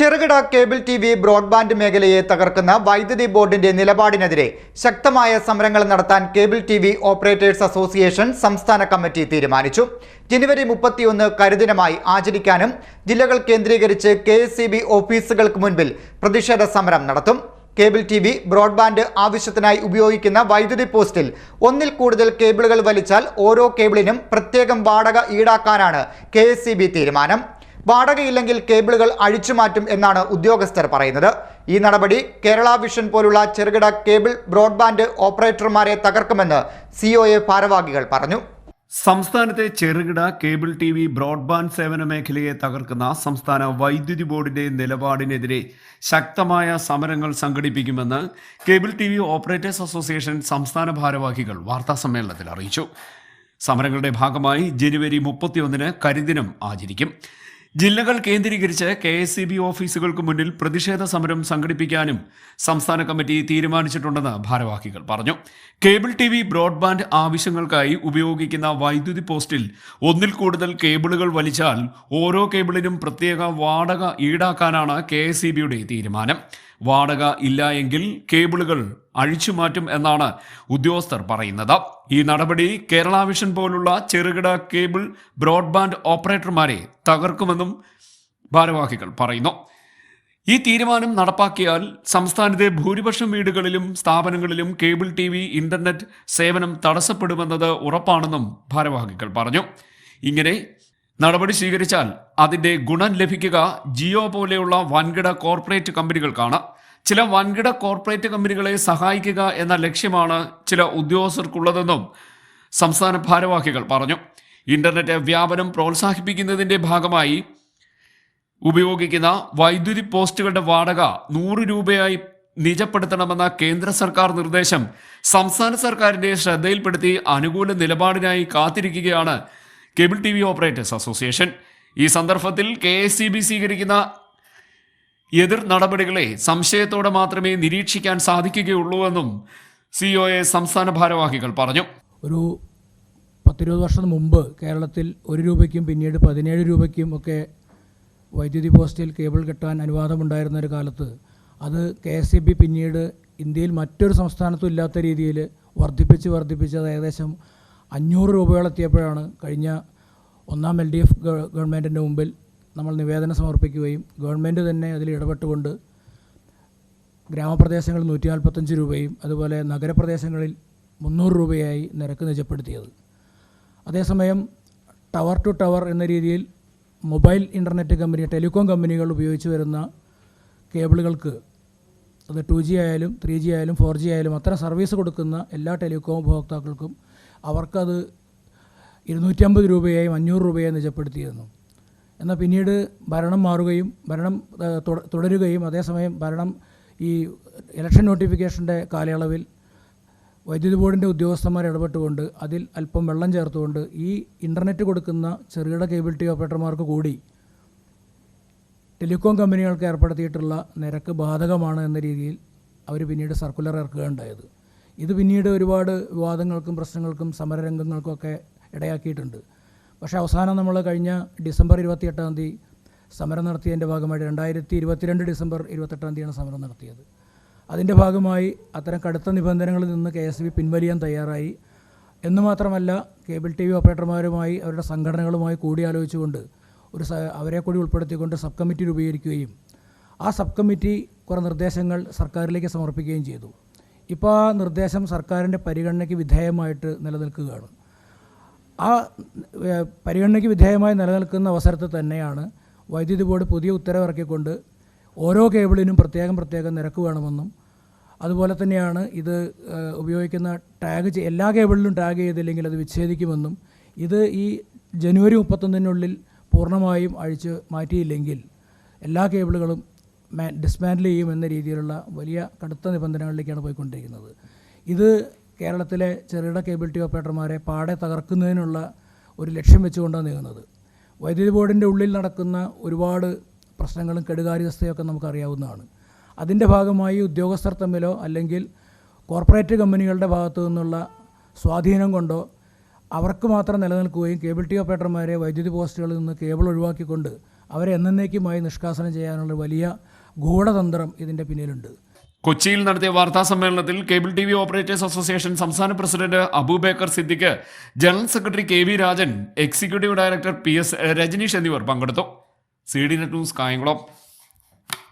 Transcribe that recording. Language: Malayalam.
ചെറുകിട കേബിൾ ടി വി ബ്രോഡ്ബാൻഡ് മേഖലയെ തകർക്കുന്ന വൈദ്യുതി ബോർഡിന്റെ നിലപാടിനെതിരെ ശക്തമായ സമരങ്ങൾ നടത്താൻ cable T V operators association സംസ്ഥാന കമ്മിറ്റി തീരുമാനിച്ചു. ജനുവരി മുപ്പത്തിയൊന്ന് കരുദിനമായി ആചരിക്കാനും ജില്ലകൾ കേന്ദ്രീകരിച്ച് കെ ഓഫീസുകൾക്ക് മുൻപിൽ പ്രതിഷേധ സമരം നടത്തും. കേബിൾ ടി വി ബ്രോഡ്ബാൻഡ് ആവശ്യത്തിനായി ഉപയോഗിക്കുന്ന വൈദ്യുതി പോസ്റ്റിൽ ഒന്നിൽ കൂടുതൽ കേബിളുകൾ വലിച്ചാൽ ഓരോ കേബിളിനും പ്രത്യേകം വാടക ഈടാക്കാനാണ് കെ തീരുമാനം. വാടകയില്ലെങ്കിൽ കേബിളുകൾ അഴിച്ചുമാറ്റും എന്നാണ് ഉദ്യോഗസ്ഥർ പറയുന്നത്. ഈ നടപടി കേരള വിഷൻ പോലുള്ള ചെറുകിട കേബിൾ ബ്രോഡ്ബാൻഡ് ഓപ്പറേറ്റർമാരെ തകർക്കുമെന്ന് സിഒഎ ഭാരവാഹികൾ പറഞ്ഞു. സംസ്ഥാനത്തെ ചെറുകിട കേബിൾ ടി വി ബ്രോഡ്ബാൻഡ് സേവന മേഖലയെ തകർക്കുന്ന സംസ്ഥാന വൈദ്യുതി ബോർഡിന്റെ നിലപാടിനെതിരെ ശക്തമായ സമരങ്ങൾ സംഘടിപ്പിക്കുമെന്ന് cable T V operators association സംസ്ഥാന ഭാരവാഹികൾ വാർത്താസമ്മേളനത്തിൽ അറിയിച്ചു. സമരങ്ങളുടെ ഭാഗമായി ജനുവരി മുപ്പത്തിയൊന്നിന് കരിദിനം ആചരിക്കും. ജില്ലകൾ കേന്ദ്രീകരിച്ച് കെ എസ് സി ബി ഓഫീസുകൾക്ക് മുന്നിൽ പ്രതിഷേധ സമരം സംഘടിപ്പിക്കാനും സംസ്ഥാന കമ്മിറ്റി തീരുമാനിച്ചിട്ടുണ്ടെന്ന് ഭാരവാഹികൾ പറഞ്ഞു. കേബിൾ ടി വി ബ്രോഡ്ബാൻഡ് ആവശ്യങ്ങൾക്കായി ഉപയോഗിക്കുന്ന വൈദ്യുതി പോസ്റ്റിൽ ഒന്നിൽ കൂടുതൽ കേബിളുകൾ വലിച്ചാൽ ഓരോ കേബിളിനും പ്രത്യേക വാടക ഈടാക്കാനാണ് കെ എസ് സി ബിയുടെ തീരുമാനം. വാടക ഇല്ല എങ്കിൽ കേബിളുകൾ അഴിച്ചു മാറ്റും എന്നാണ് ഉദ്യോഗസ്ഥർ പറയുന്നത്. ഈ നടപടി കേരള വിഷൻ പോലുള്ള ചെറുകിട കേബിൾ ബ്രോഡ്ബാൻഡ് ഓപ്പറേറ്റർമാരെ തകർക്കുമെന്നും ഭാരവാഹികൾ പറയുന്നു. ഈ തീരുമാനം നടപ്പാക്കിയാൽ സംസ്ഥാനത്തെ ഭൂരിപക്ഷം വീടുകളിലും സ്ഥാപനങ്ങളിലും കേബിൾ ടി വി ഇന്റർനെറ്റ് സേവനം തടസ്സപ്പെടുമെന്നത് ഉറപ്പാണെന്നും ഭാരവാഹികൾ പറഞ്ഞു. ഇങ്ങനെ നടപടി സ്വീകരിച്ചാൽ അതിന്റെ ഗുണം ലഭിക്കുക ജിയോ പോലെയുള്ള വൻകിട കോർപ്പറേറ്റ് കമ്പനികൾക്കാണ്. ചില വൻകിട കോർപ്പറേറ്റ് കമ്പനികളെ സഹായിക്കുക എന്ന ലക്ഷ്യമാണ് ചില ഉദ്യോഗസ്ഥർക്കുള്ളതെന്നും സംസ്ഥാന ഭാരവാഹികൾ പറഞ്ഞു. ഇന്റർനെറ്റ് വ്യാപനം പ്രോത്സാഹിപ്പിക്കുന്നതിന്റെ ഭാഗമായി ഉപയോഗിക്കുന്ന വൈദ്യുതി പോസ്റ്റുകളുടെ വാടക നൂറ് രൂപയായി നിജപ്പെടുത്തണമെന്ന കേന്ദ്ര സർക്കാർ നിർദ്ദേശം സംസ്ഥാന സർക്കാരിന്റെ ശ്രദ്ധയിൽപ്പെടുത്തി അനുകൂല നിലപാടിനായി കാത്തിരിക്കുകയാണ് cable T V operators association. ഈ സന്ദർഭത്തിൽ കെ എസ് സി ബി സ്വീകരിക്കുന്ന എതിർ നടപടികളെ സംശയത്തോടെ മാത്രമേ നിരീക്ഷിക്കാൻ സാധിക്കുകയുള്ളൂവെന്നും എ സംസ്ഥാന ഭാരവാഹികൾ പറഞ്ഞു. ഒരു പത്തിരുപത് വർഷം മുമ്പ് കേരളത്തിൽ ഒരു രൂപയ്ക്കും പിന്നീട് പതിനേഴ് രൂപയ്ക്കും ഒക്കെ വൈദ്യുതി പോസ്റ്റിൽ കേബിൾ കെട്ടാൻ അനുവാദമുണ്ടായിരുന്ന ഒരു കാലത്ത് അത് കെ എസ് ഇ ബി പിന്നീട് ഇന്ത്യയിൽ മറ്റൊരു സംസ്ഥാനത്തും ഇല്ലാത്ത രീതിയിൽ വർദ്ധിപ്പിച്ച് വർദ്ധിപ്പിച്ച് അത് ഏകദേശം അഞ്ഞൂറ് രൂപയോളെത്തിയപ്പോഴാണ് കഴിഞ്ഞ ഒന്നാം എൽ ഡി എഫ് ഗവൺമെന്റിന്റെ മുമ്പിൽ നമ്മൾ നിവേദനം സമർപ്പിക്കുകയും ഗവൺമെന്റ് തന്നെ അതിൽ ഇടപെട്ടുകൊണ്ട് ഗ്രാമപ്രദേശങ്ങളിൽ നൂറ്റി നാൽപ്പത്തഞ്ച് രൂപയും അതുപോലെ നഗരപ്രദേശങ്ങളിൽ മുന്നൂറ് രൂപയായി നിരക്ക് നിജപ്പെടുത്തിയത്. അതേസമയം ടവർ ടു ടവർ എന്ന രീതിയിൽ മൊബൈൽ ഇന്റർനെറ്റ് കമ്പനി ടെലികോം കമ്പനികൾ ഉപയോഗിച്ച് വരുന്ന കേബിളുകൾക്ക് അത് ടു ജി ആയാലും ത്രീ ജി ആയാലും ഫോർ ജി ആയാലും അത്തരം സർവീസ് കൊടുക്കുന്ന എല്ലാ ടെലികോം ഉപഭോക്താക്കൾക്കും അവർക്കത് ഇരുന്നൂറ്റമ്പത് രൂപയായും അഞ്ഞൂറ് രൂപയായി നിജപ്പെടുത്തിയിരുന്നു. എന്നാൽ പിന്നീട് ഭരണം മാറുകയും ഭരണം തുടരുകയും അതേസമയം ഭരണം ഈ ഇലക്ഷൻ നോട്ടിഫിക്കേഷന്റെ കാലയളവിൽ വൈദ്യുതി ബോർഡിന്റെ ഉദ്യോഗസ്ഥന്മാർ ഇടപെട്ടുകൊണ്ട് അതിൽ അല്പം വെള്ളം ചേർത്തുകൊണ്ട് ഈ ഇന്റർനെറ്റ് കൊടുക്കുന്ന ചെറുകിട കേബിൾ ടി ഓപ്പറേറ്റർമാർക്ക് കൂടി ടെലികോം കമ്പനികൾക്ക് ഏർപ്പെടുത്തിയിട്ടുള്ള നിരക്ക് ബാധകമാണ് എന്ന രീതിയിൽ അവർ പിന്നീട് സർക്കുലർ ഇറക്കുകയുണ്ടായത്. ഇത് പിന്നീട് ഒരുപാട് വിവാദങ്ങൾക്കും പ്രശ്നങ്ങൾക്കും സമരരംഗങ്ങൾക്കൊക്കെ ഇടയാക്കിയിട്ടുണ്ട്. പക്ഷേ അവസാനം നമ്മൾ കഴിഞ്ഞ ഡിസംബർ ഇരുപത്തിയെട്ടാം തീയതി സമരം നടത്തിയതിന്റെ ഭാഗമായിട്ട് രണ്ടായിരത്തി ഇരുപത്തിരണ്ട് ഡിസംബർ ഇരുപത്തെട്ടാം തീയതിയാണ് സമരം നടത്തിയത്. അതിന്റെ ഭാഗമായി അത്തരം കടുത്ത നിബന്ധനകളിൽ നിന്ന് കെ എസ് ബി പിൻവലിയാൻ തയ്യാറായി. എന്ന് മാത്രമല്ല കേബിൾ ടി വി ഓപ്പറേറ്റർമാരുമായി അവരുടെ സംഘടനകളുമായി കൂടിയാലോചിച്ചുകൊണ്ട് ഒരു അവരെ കൂടി ഉൾപ്പെടുത്തിക്കൊണ്ട് സബ് കമ്മിറ്റി രൂപീകരിക്കുകയും ആ സബ് കമ്മിറ്റി കുറേ നിർദ്ദേശങ്ങൾ സർക്കാരിലേക്ക് സമർപ്പിക്കുകയും ചെയ്തു. ഇപ്പോൾ ആ നിർദ്ദേശം സർക്കാരിന്റെ പരിഗണനയ്ക്ക് വിധേയമായിട്ട് നിലനിൽക്കുകയാണ്. ആ പരിഗണനയ്ക്ക് വിധേയമായി നിലനിൽക്കുന്ന അവസരത്തിൽ തന്നെയാണ് വൈദ്യുതി ബോർഡ് പുതിയ ഉത്തരവിറക്കിക്കൊണ്ട് ഓരോ കേബിളിനും പ്രത്യേകം പ്രത്യേകം നിരക്ക് വേണമെന്നും അതുപോലെ തന്നെയാണ് ഇത് ഉപയോഗിക്കുന്ന ടാഗ് എല്ലാ കേബിളിലും ടാഗ് ചെയ്തില്ലെങ്കിൽ അത് വിച്ഛേദിക്കുമെന്നും ഇത് ഈ ജനുവരി മുപ്പത്തൊന്നിനുള്ളിൽ പൂർണമായും അഴിച്ച് മാറ്റിയില്ലെങ്കിൽ എല്ലാ കേബിളുകളും ഡിസ്മാൻഡിൽ ചെയ്യും എന്ന രീതിയിലുള്ള വലിയ കടുത്ത നിബന്ധനകളിലേക്കാണ് പോയിക്കൊണ്ടിരിക്കുന്നത്. ഇത് കേരളത്തിലെ ചെറുകിട കേബിൾ ടി ഓപ്പറേറ്റർമാരെ പാടെ തകർക്കുന്നതിനുള്ള ഒരു ലക്ഷ്യം വെച്ചുകൊണ്ടാണ് നീങ്ങുന്നത്. വൈദ്യുതി ബോർഡിന്റെ ഉള്ളിൽ നടക്കുന്ന ഒരുപാട് പ്രശ്നങ്ങളും കെടുകാര്യസ്ഥയൊക്കെ നമുക്കറിയാവുന്നതാണ്. അതിന്റെ ഭാഗമായി ഉദ്യോഗസ്ഥർ തമ്മിലോ അല്ലെങ്കിൽ കോർപ്പറേറ്റ് കമ്പനികളുടെ ഭാഗത്തു നിന്നുള്ള സ്വാധീനം കൊണ്ടോ അവർക്ക് മാത്രം നിലനിൽക്കുകയും കേബിൾ ടി ഓപ്പറേറ്റർമാരെ വൈദ്യുതി പോസ്റ്റുകളിൽ നിന്ന് കേബിൾ ഒഴിവാക്കിക്കൊണ്ട് അവരെ എന്നേക്കുമായി നിഷ്കാസനം ചെയ്യാനുള്ള വലിയ ഗൂഢതന്ത്രം ഇതിന്റെ പിന്നിലുണ്ട്. കൊച്ചിയിൽ നടത്തിയ വാർത്താ സമ്മേളനത്തിൽ cable T V operators association സംസ്ഥാന president Aboobacker Siddique general secretary K V Rajan executive director P S Rajaneesh എന്നിവർ പങ്കെടുത്തു. C D net news Kayamkulam.